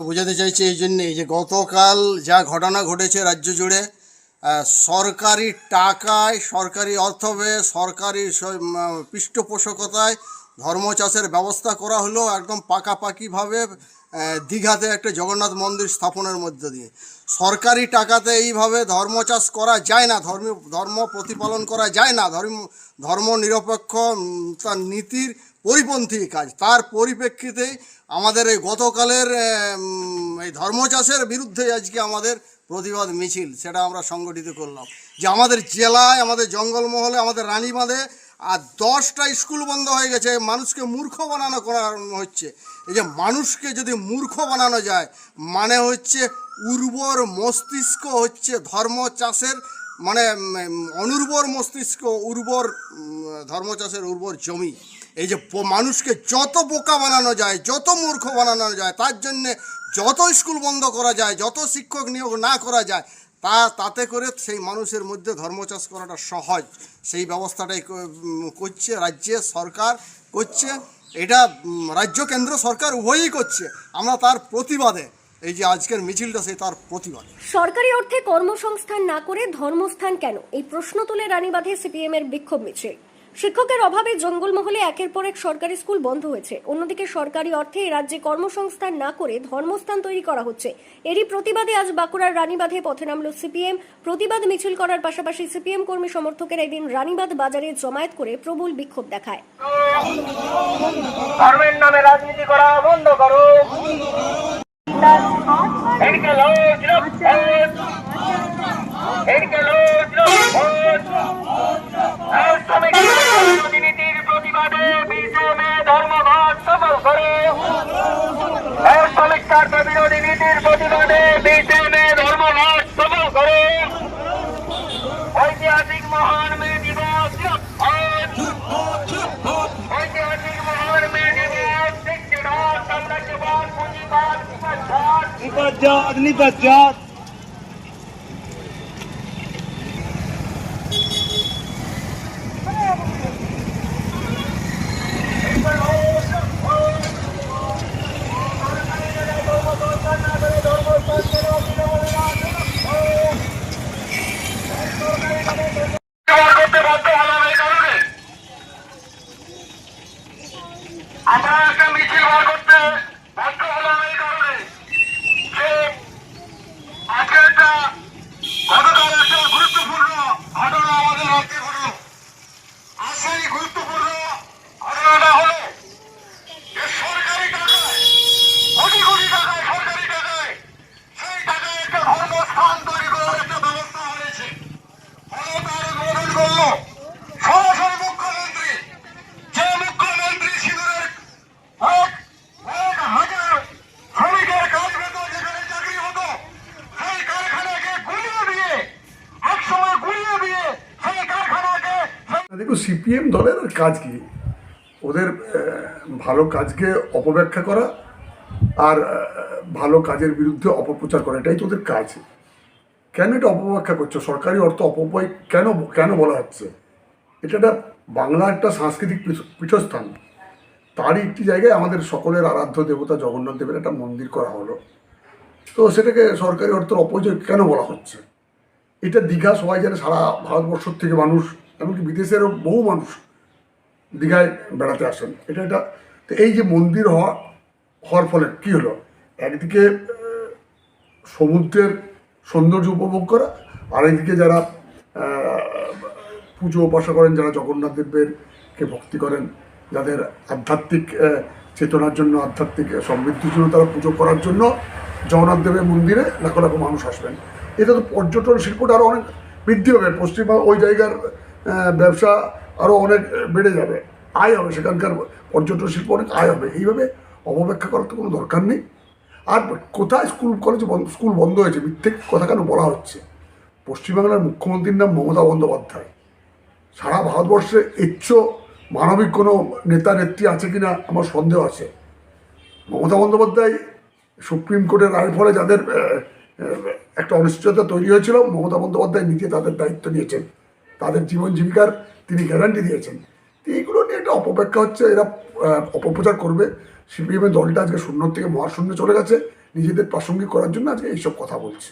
বোঝাতে চাইছি এই জন্যেই যে গতকাল যা ঘটনা ঘটেছে রাজ্য জুড়ে সরকারি টাকায়, সরকারি অর্থ ব্যয়ে, সরকারি পৃষ্ঠপোষকতায় ধর্ম চাষের ব্যবস্থা করা হলো একদম পাকাপাকিভাবে দীঘাতে একটা জগন্নাথ মন্দির স্থাপনের মধ্য দিয়ে। সরকারি টাকাতে এইভাবে ধর্ম চাষ করা যায় না, ধর্ম ধর্ম প্রতিপালন করা যায় না, ধর্ম ধর্ম নিরপেক্ষ তার নীতির পরিপন্থী কাজ। তার পরিপ্রেক্ষিতেই আমাদের এই গতকালের এই ধর্ম চাষের বিরুদ্ধে আজকে আমাদের প্রতিবাদ মিছিল, সেটা আমরা সংগঠিত করলাম। যে আমাদের জেলায়, আমাদের জঙ্গলমহলে, আমাদের রানীবাঁধে আর দশটা স্কুল বন্ধ হয়ে গেছে, মানুষকে মূর্খ বানানো করা হচ্ছে। এই যে মানুষকে যদি মূর্খ বানানো যায় মানে হচ্ছে উর্বর মস্তিষ্ক হচ্ছে ধর্ম চাষের মানে অনুর্বর মস্তিষ্ক, উর্বর ধর্ম চাষের উর্বর জমি। এই যে মানুষকে যত বোকা বানানো যায়, যত মূর্খ বানানো যায়, তার জন্যে যত স্কুল বন্ধ করা যায়, যত শিক্ষক নিয়োগ না করা যায়, তা, তাতে করে সেই মানুষের মধ্যে ধর্ম চাষ করাটা সহজ। সেই ব্যবস্থাটাই করছে রাজ্যে সরকার, করছে এটা রাজ্য কেন্দ্র সরকার উভয়ই করছে। আমরা তার প্রতিবাদে, এই যে আজকের মিছিলটা সেই তার প্রতিবাদে। সরকারি অর্থে কর্মসংস্থান না করে ধর্মস্থান কেন? এই প্রশ্ন তুলে রানীবাঁধে সিপিএম এর বিক্ষোভ মিছিল। শিক্ষকের অভাবে জঙ্গলমহলে একের পর এক সরকারি স্কুল বন্ধ হয়েছে। অন্যদিকে সরকারি অর্থে রাজ্যে কর্মসংস্থান না করে ধর্মস্থান তৈরি করা হচ্ছে। এরই প্রতিবাদে আজ বাঁকুড়ার রানীবাঁধে পথে নামল সিপিএম। প্রতিবাদ মিছিল করার পাশাপাশি সিপিএম কর্মী সমর্থকেরা এদিন রানীবাঁধ বাজারে জমায়েত করে প্রবল বিক্ষোভ দেখায়। ধর্মের নামে রাজনীতি করা বন্ধ করো। নিপাজ্জাত নিপাজ্জাত করতে বাধ্য হলাম এই কারণে আমরা সেই দেখো সিপিএম দলের কাজ কি? ওদের ভালো কাজকে অপব্যাখ্যা করা আর ভালো কাজের বিরুদ্ধে অপপ্রচার করা, এটাই তো ওদের কাজ। কেন এটা অপব্যাখ্যা করছ? সরকারি অর্থ অপব্যয় কেন কেন বলা হচ্ছে? এটা একটা বাংলা একটা সাংস্কৃতিক পীঠ- পীঠস্থান। তারই একটি জায়গায় আমাদের সকলের আরাধ্য দেবতা জগন্নাথ দেবের একটা মন্দির করা হলো। তো সেটাকে সরকারি অর্থের অপচয় কেন বলা হচ্ছে? এটা দীঘা সবাই জানে, সারা ভারতবর্ষ থেকে মানুষ এমনকি বিদেশেরও বহু মানুষ দীঘায় বেড়াতে আসেন। এটা এটা তো এই যে মন্দির হওয়া হওয়ার ফলে কী হলো? একদিকে সমুদ্রের সৌন্দর্য উপভোগ করা আর একদিকে যারা পুজো উপাসা করেন, যারা জগন্নাথ দেবেরকে ভক্তি করেন, যাদের আধ্যাত্মিক চেতনার জন্য, আধ্যাত্মিক সমৃদ্ধির জন্য তারা পুজো করার জন্য জগন্নাথ দেবের মন্দিরে লাখ লাখ মানুষ আসবেন। এটা তো পর্যটন শিল্পটা আরও অনেক বৃদ্ধি হবে। পশ্চিমবঙ্গ ওই জায়গার ব্যবসা আরও অনেক বেড়ে যাবে। আয় হবে সেখানকার পর্যটন শিল্প অনেক আয় হবে। এইভাবে অপব্যাখ্যা করার তো কোনো দরকার নেই। আর কোথায় স্কুল, কলেজ স্কুল বন্ধ হয়েছে? মিথ্যে কথা কেন বলা হচ্ছে? পশ্চিমবাংলার মুখ্যমন্ত্রীর নাম মমতা বন্দ্যোপাধ্যায়। সারা ভারতবর্ষে এচ্ছ মানবিক কোনো নেতা, নেত্রী আছে কি না আমার সন্দেহ আছে। মমতা বন্দ্যোপাধ্যায় সুপ্রিম কোর্টের রায়ের ফলে যাদের একটা অনিশ্চয়তা তৈরি হয়েছিল, মমতা বন্দ্যোপাধ্যায় নিজে তাদের দায়িত্ব নিয়েছেন। তাদের জীবন জীবিকার তিনি গ্যারান্টি দিয়েছেন। এইগুলো নিয়ে একটা অপব্যাখ্যা হচ্ছে, এরা অপপ্রচার করবে। সিপিএমের দলটা আজকে শূন্য থেকে মহাশূন্য চলে গেছে। নিজেদের প্রাসঙ্গিক করার জন্য আজকে এইসব কথা বলছে।